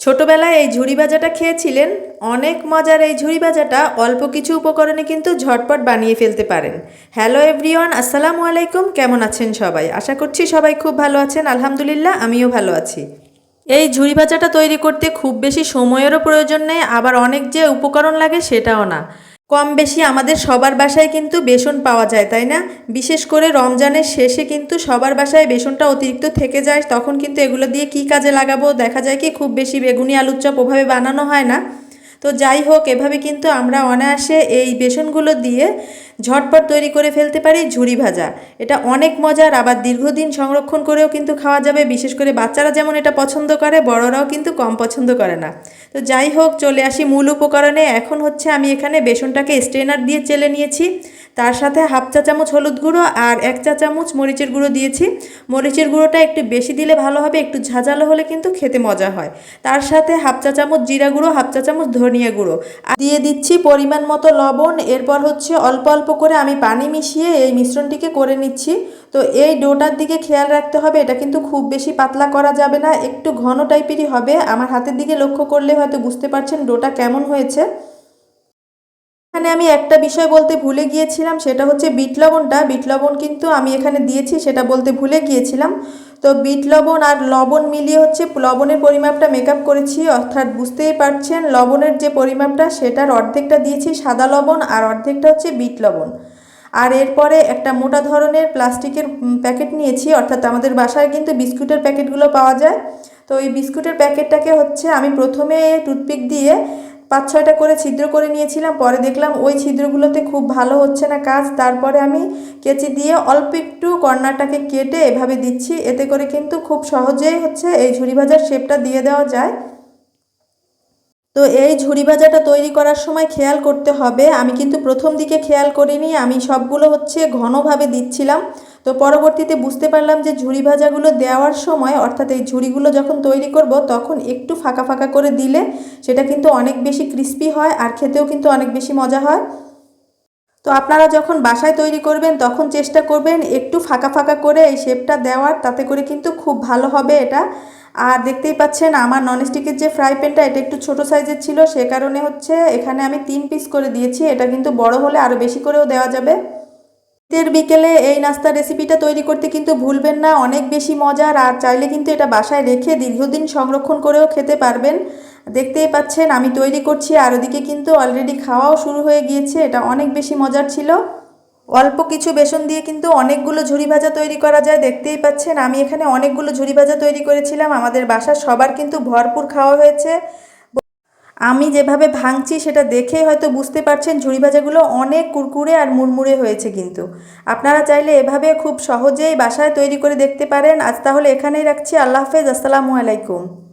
ছোটবেলায় এই ঝুড়ি ভাজাটা খেয়েছিলেন। অনেক মজার এই ঝুড়ি ভাজাটা অল্প কিছু উপকরণে কিন্তু ঝটপট বানিয়ে ফেলতে পারেন। হ্যালো এভরিওয়ান, আসসালামু আলাইকুম। কেমন আছেন সবাই? আশা করছি সবাই খুব ভালো আছেন। আলহামদুলিল্লাহ, আমিও ভালো আছি। এই ঝুড়ি ভাজাটা তৈরি করতে খুব বেশি সময়েরও প্রয়োজন নেই, আবার অনেক যে উপকরণ লাগে সেটাও না। কম বেশি আমাদের সবার বাসায় কিন্তু বেসন পাওয়া যায়, তাই না? বিশেষ করে রমজানের শেষে কিন্তু সবার বাসায় বেসনটা অতিরিক্ত থেকে যায়, তখন কিন্তু এগুলো দিয়ে কি কাজে লাগাবো? দেখা যায় কি খুব বেশি বেগুনি আলুর চপ ওভাবে বানানো হয় না। তো যাই হোক, এভাবে কিন্তু আমরা অনায়াসে এই বেসনগুলো দিয়ে ঝটপট তৈরি করে ফেলতে পারি ঝুড়ি ভাজা। এটা অনেক মজার, আবার দীর্ঘদিন সংরক্ষণ করেও কিন্তু খাওয়া যাবে। বিশেষ করে বাচ্চারা যেমন এটা পছন্দ করে, বড়রাও কিন্তু কম পছন্দ করে না। তো যাই হোক, চলে আসি মূল উপকরণে। এখন হচ্ছে আমি এখানে বেসনটাকে স্ট্রেনার দিয়ে চেলে নিয়েছি। তার সাথে হাফ চা চামচ হলুদ গুঁড়ো আর এক চা চামচ মরিচের গুঁড়ো দিয়েছি। মরিচের গুঁড়োটা একটু বেশি দিলে ভালো হবে, একটু ঝাঁঝালো হলে কিন্তু খেতে মজা হয়। তার সাথে হাফ চা চামচ জিরা গুঁড়ো, হাফ চা চামচ ধনিয়া গুঁড়ো। আর দিয়ে দিচ্ছি পরিমাণ মতো লবণ। এরপর হচ্ছে অল্প অল্প করে আমি পানি মিশিয়ে এই মিশ্রণটিকে করে নিচ্ছি। তো এই ডোটার দিকে খেয়াল রাখতে হবে, এটা কিন্তু খুব বেশি পাতলা করা যাবে না, একটু ঘন টাইপেরই হবে। আমার হাতের দিকে লক্ষ্য করলে হয়তো বুঝতে পারছেন ডোটা কেমন হয়েছে। এখানে আমি একটা বিষয় বলতে ভুলে গিয়েছিলাম, সেটা হচ্ছে বিট লবণটা। বিট লবণ কিন্তু আমি এখানে দিয়েছি, সেটা বলতে ভুলে গিয়েছিলাম। তো বিট লবণ আর লবণ মিলিয়ে হচ্ছে লবণের পরিমাপটা মেকআপ করেছি, অর্থাৎ বুঝতেই পারছেন, লবণের যে পরিমাপটা, সেটার অর্ধেকটা দিয়েছি সাদা লবণ আর অর্ধেকটা হচ্ছে বিট লবণ। আর এরপরে একটা মোটা ধরনের প্লাস্টিকের প্যাকেট নিয়েছি, অর্থাৎ আমাদের বাসায় কিন্তু বিস্কুটের প্যাকেটগুলো পাওয়া যায়। তো এই বিস্কুটের প্যাকেটটাকে হচ্ছে আমি প্রথমে টুথপিক দিয়ে পাঁচ ছয়টা করে ছিদ্র করে নিয়েছিলাম, পরে দেখলাম ওই ছিদ্রগুলোতে খুব ভালো হচ্ছে না কাজ। তারপরে আমি কেচি দিয়ে অল্প একটু কর্নারটাকে কেটে এভাবে দিচ্ছি, এতে করে কিন্তু খুব সহজেই হচ্ছে এই ঝুড়ি ভাজার শেপটা দিয়ে দেওয়া যায়। তো এই ঝুড়ি ভাজাটা তৈরি করার সময় খেয়াল করতে হবে। আমি কিন্তু প্রথম দিকে খেয়াল করিনি, আমি সবগুলো হচ্ছে ঘনভাবে দিচ্ছিলাম। তো পরবর্তীতে বুঝতে পারলাম যে ঝুড়ি ভাজাগুলো দেওয়ার সময়, অর্থাৎ এই ঝুড়িগুলো যখন তৈরি করব, তখন একটু ফাঁকা ফাঁকা করে দিলে সেটা কিন্তু অনেক বেশি ক্রিস্পি হয় আর খেতেও কিন্তু অনেক বেশি মজা হয়। তো আপনারা যখন বাসায় তৈরি করবেন, তখন চেষ্টা করবেন একটু ফাঁকা ফাঁকা করে এই শেপটা দেওয়ার, তাতে করে কিন্তু খুব ভালো হবে এটা। আর দেখতেই পাচ্ছেন আমার ননস্টিকের যে ফ্রাই প্যানটা এটা একটু ছোট সাইজের ছিল, সে কারণে হচ্ছে এখানে আমি তিন পিস করে দিয়েছি, এটা কিন্তু বড় হলে আরও বেশি করেও দেওয়া যাবে। শীতের বিকেলে এই নাস্তার রেসিপিটা তৈরি করতে কিন্তু ভুলবেন না, অনেক বেশি মজার আর চাইলে কিন্তু এটা বাসায় রেখে দীর্ঘদিন সংরক্ষণ করেও খেতে পারবেন। দেখতেই পাচ্ছেন, আমি তৈরি করছি আর ওদিকে কিন্তু অলরেডি খাওয়াও শুরু হয়ে গিয়েছে, এটা অনেক বেশি মজার ছিল। অল্প কিছু বেসন দিয়ে কিন্তু অনেকগুলো ঝুড়ি ভাজা তৈরি করা যায়, দেখতেই পাচ্ছেন, আমি এখানে অনেকগুলো ঝুড়ি ভাজা তৈরি করেছিলাম, আমাদের বাসার সবার কিন্তু ভরপুর খাওয়া হয়েছে। আমি যেভাবে ভাঙছি সেটা দেখে হয়তো বুঝতে পারছেন ঝুড়ি ভাজাগুলো অনেক কুরকুরে আর মুড়মুড়ে হয়েছে কিন্তু। আপনারা চাইলে এভাবে খুব সহজেই বাসায় তৈরি করে দেখতে পারেন। আজ তাহলে এখানেই রাখছি। আল্লাহ হাফেজ। আসসালামু আলাইকুম।